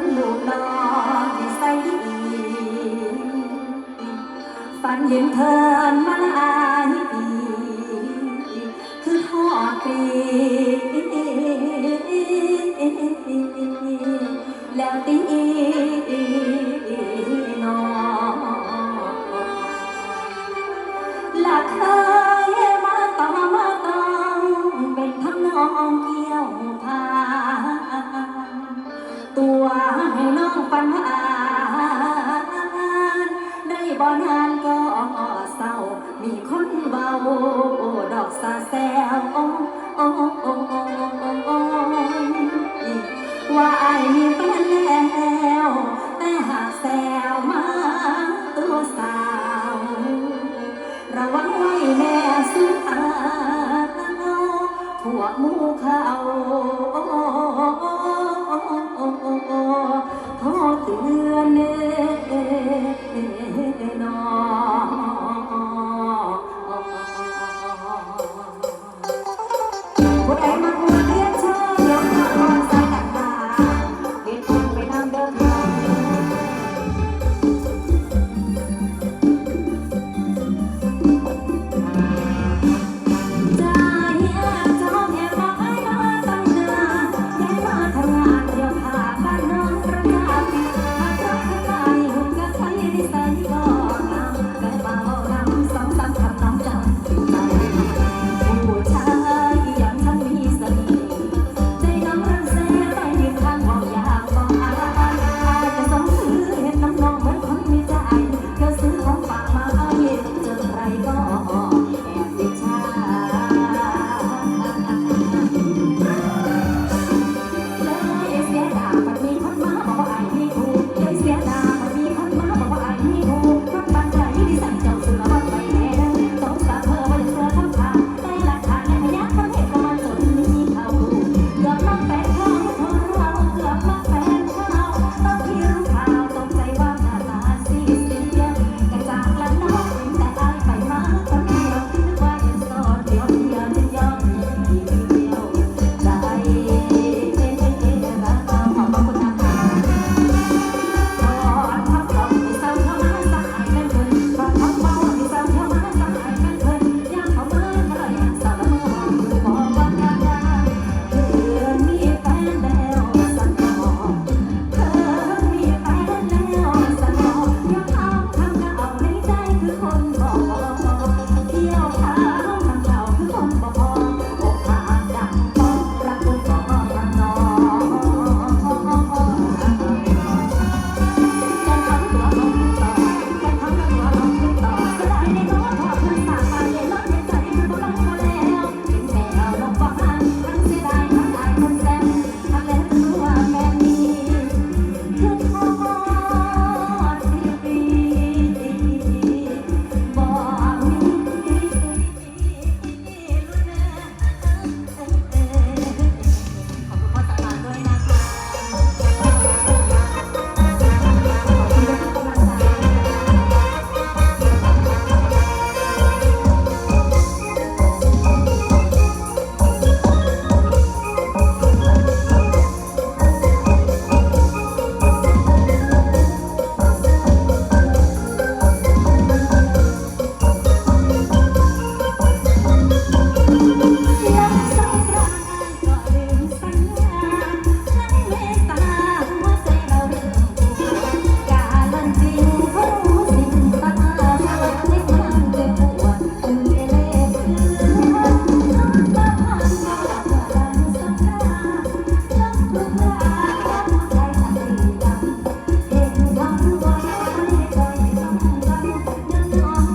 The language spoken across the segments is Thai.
นดูนอนที่ใส่ดีฝันเห็นเธอมาหลายปีคือทอดปีแล้วตี บ่นานก็เศร้า มีคนเบาดอกสาแซวโอ้โอ้โอ้โอ้โอ้ว่าไอ้มีแฟนแล้ว แต่หากแซวมาตัวสาว ระวังไว้แม่สุดอาพวกหมูเขาขอเตือ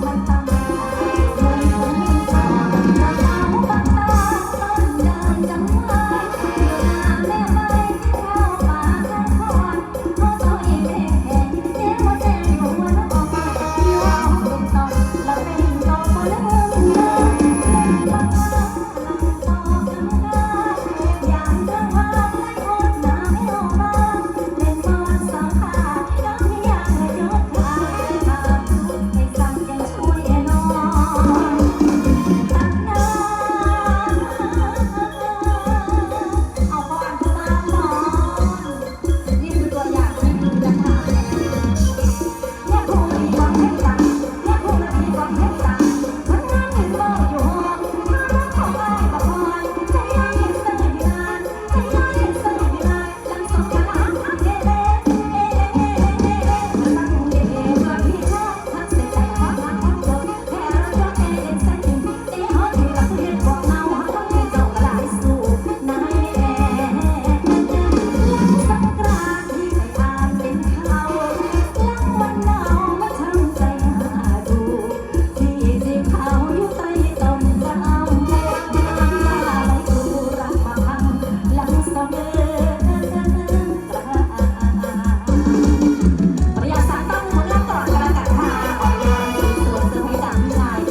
มัน